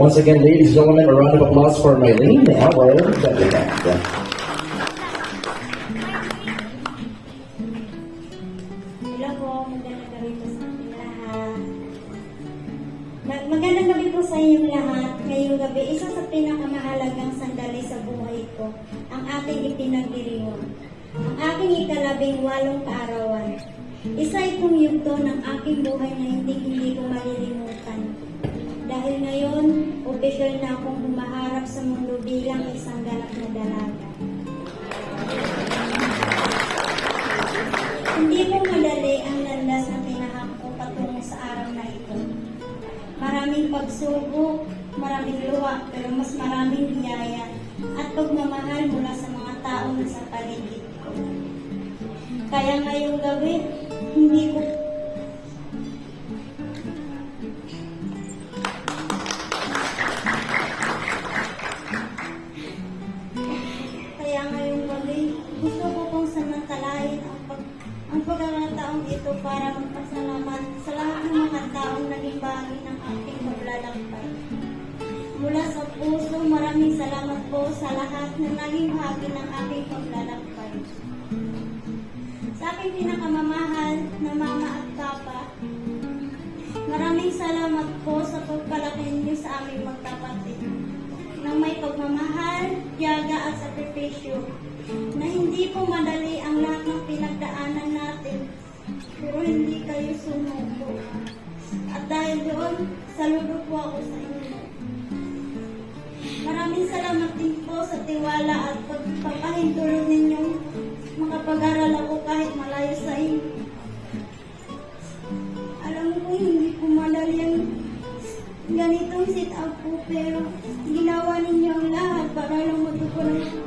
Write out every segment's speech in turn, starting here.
Once again, ladies and gentlemen, a round of applause for Mylene, our po, magandang gabi po sa inyong lahat. Ngayong gabi, isa sa pinakamahalagang sandali sa buhay ko, ang ating ipinagdiriwang. Ang aking ikalabing walong kaarawan. Isa itong yugto ng aking buhay na hindi hindi ko malilimutan. Dahil ngayon, opisyal na akong humaharap sa mundo bilang isang ganap na dalaga. Hindi mo madali ang landas na tinahak ko patungo sa araw na ito. Maraming pagsubok, maraming luwa, pero mas maraming biyaya at pagmamahal mula sa mga taong nasa paligid ko. Kaya ngayong gabi, hindi ko maraming salamat po sa lahat na naging bahagi ng aking paglalakbay. Sa aking pinakamamahal na mama at papa, maraming salamat po sa pagpalaki niyo sa aming magkapatid ng may pagmamahal, tiyaga at sakripisyo na hindi po madali ang lahat ng pinagdaanan natin pero hindi kayo sumuko. At dahil doon, saludo po ako sa inyo. Maraming salamat din po sa tiwala at pagpapahintulot ninyong makapag-aral ako kahit malayo sa inyo. Alam ko hindi ko madali ang ganitong sit up po pero ginawa ninyo ang lahat para lang matutunan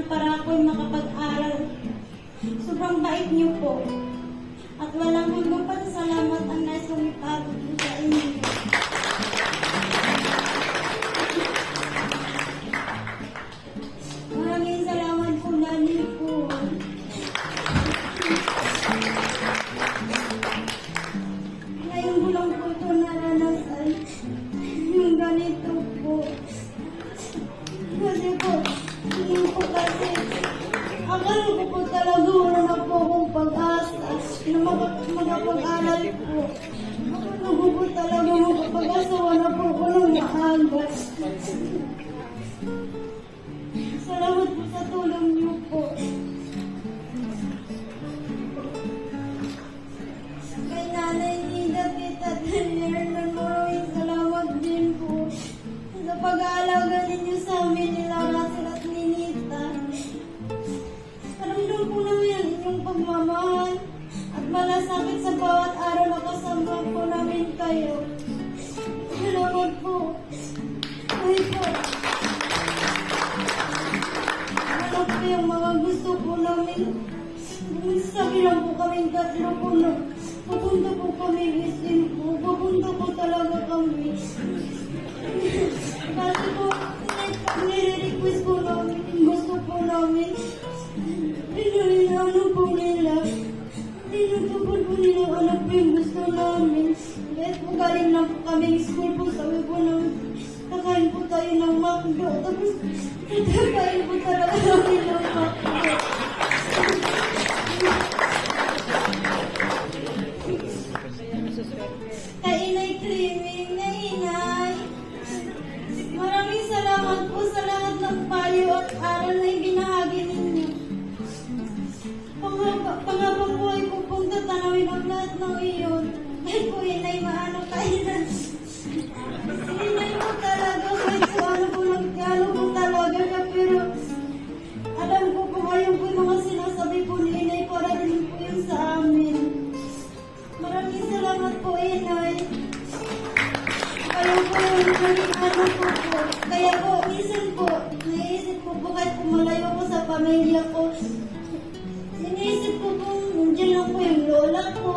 daan para ako'y makapag-aral. Sobrang bait niyo po. At walang hanggang pasasalamat ang nais kong ipagod sa inyo. Po. Akala ko po talaga makapag-asa, wala po ako ng maaga. Salamat po sa tulong niyo po. Kay Nanay Nida kita Hernan, maraming salamat din po sa pag-aalaga ninyo sa amin yung mga gusto po namin? Sabi lang po kami tatlo po na pupunta po kami isin po. Pupunta po talaga kami. Kasi po, nire-request po namin, gusto po namin. Ano po nila? Tinutupad po nila ano po yung gusto namin. Kahit po galing na po kami school po, sabi po namin, kakain po tayo ng McDo. Tapos, kakain po talaga kami ng McDo.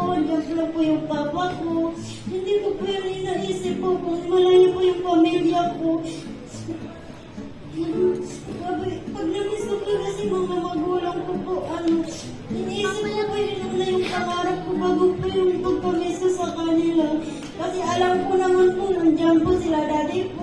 Ko, nandiyan lang po yung papa ko. Hindi ko po yung inaisip po kung malayo po yung pamilya ko. Pag namiss ko po kasi mga magulang ko po, ano, iniisip ko po yun na yung pangarap ko bago po yung pagpamiss sa kanila. Kasi alam ko naman po, nandiyan po sila Daddy Paul,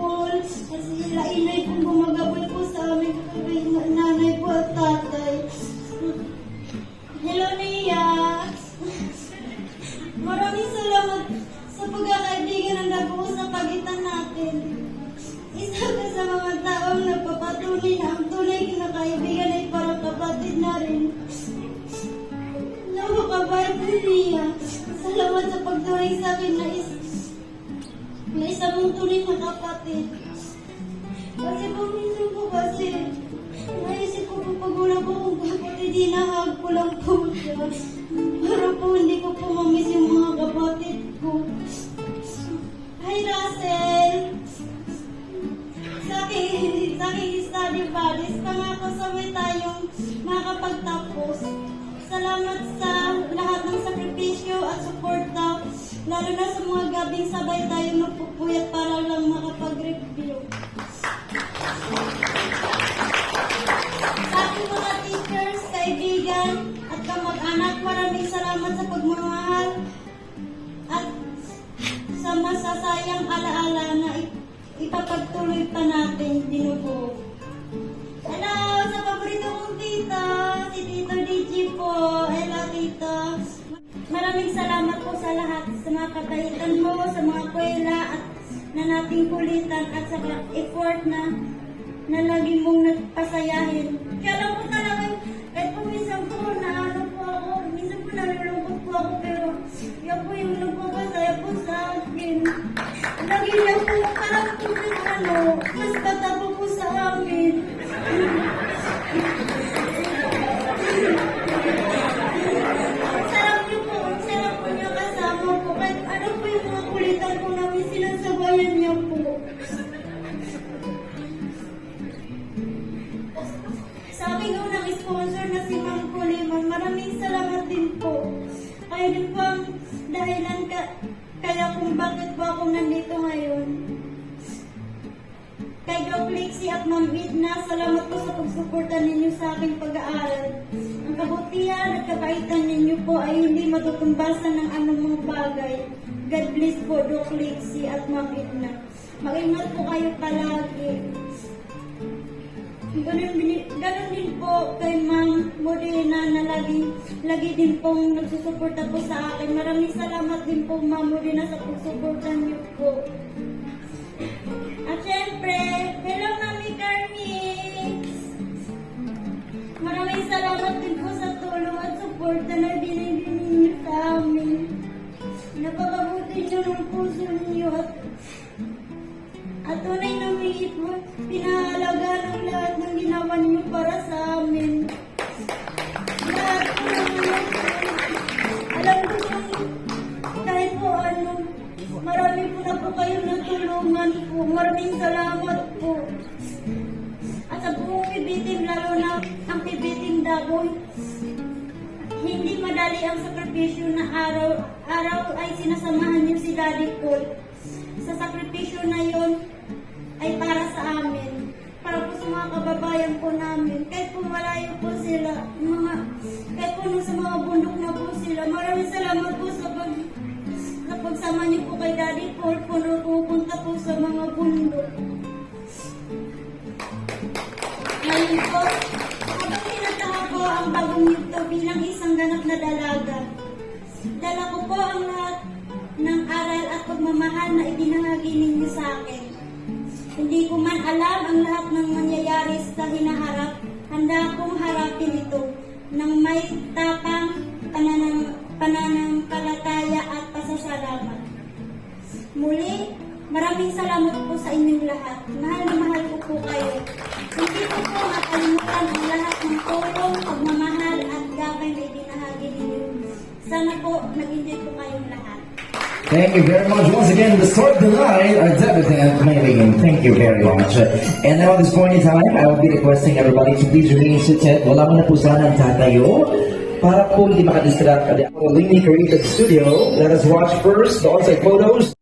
nagpapatunay na ang tunay na kaibigan ay parang kapatid na rin. Napakabait mo niya. Salamat sa pagturing sa akin na, is, na isa mong tunay na kapatid. Kasi po minsan po kasi, naisip ko po pag wala po kong kapatid, hinahag ko lang po siya. Para po hindi ko po mamiss yung mga kapatid ko. Hi Russell! Sa aking, sa aking study buddies, pangako sabay tayong makakapagtapos. Salamat sa lahat ng sakripisyo at suporta, lalo na sa mga gabing sabay tayong nagpupuyat para lang makapag-review. Sa aking mga teachers, kaibigan, at kamag-anak, maraming salamat sa pagmamahal at sa masasayang alaala na ip- ipapagtuloy pa natin dinubuo. Hello sa paborito kong tita, si Tito DG po. Hello tito. Maraming salamat po sa lahat, sa mga kabaitan mo, sa mga kwela at na nating kulitan at sa effort na na lagi mong nagpasayahin. Kaya lang po talaga, yung ano, mas bata po po sa amin. Sarap niyo po, ang sarap po niya kasama po. Kahit ano po yung mga kulitan po namin, sinasabayan niya po. Sa aking unang sponsor na si Ma'am Kuliman, maraming salamat din po. Din po ang dahilan ka, kaya kung bakit po ako nandito ngayon. Kay Doc Lexie at Ma'am Edna, salamat po sa pagsuporta ninyo sa aking pag-aaral. Ang kabutihan at kabaitan ninyo po ay hindi matutumbasan ng anumang bagay. God bless po, Doc Lexie at Ma'am Edna. Mag-ingat po kayo palagi. Ganun, ganun din po kay Ma'am Modena na lagi, lagi din pong nagsusuporta po sa akin. Maraming salamat din po Ma'am Modena sa pagsuporta niyo po. Syempre, hello Mami Carmix! Maraming salamat din po sa tulong at suporta na binibigay niyo sa amin. Napakabuti niyo ng puso niyo at at tunay na may mo, pinahalaga ng lahat ng ginawa niyo para sa amin. Po. Maraming salamat po. At sa buong pibitim, lalo na ang pibitim Davao, hindi madali ang sakripisyo na araw, araw ay sinasamahan niyo si Daddy Paul. Sa sakripisyo na yon ay para sa amin. Para po sa mga kababayan po namin. Kahit po malayo po sila, mga, kahit po nasa mga bundok na po sila. Maraming salamat Daddy Paul po na pupunta po sa mga bundok. Ngayon po, habang ko ang bagong yugto bilang isang ganap na dalaga, dala ko po ang lahat ng aral at pagmamahal na ibinahagi ninyo sa akin. Hindi ko man alam ang lahat ng mangyayari sa hinaharap, handa akong harapin ito ng may tapang maraming salamat po sa inyong lahat. Mahal na mahal ko po kayo. Hindi ko po makalimutan ang lahat ng tulong, pagmamahal at gabay na ibinahagi ninyo. Sana po nag-enjoy po kayong lahat. Thank you very much. Once again, the start of the night, our debutant, Maylene. Thank you very much. And now at this point in time, I will be requesting everybody to please remain seated. Wala mo na po sana ang tatayo para po hindi makadistract. The Lini Creative Studio, let us watch first the on-site photos.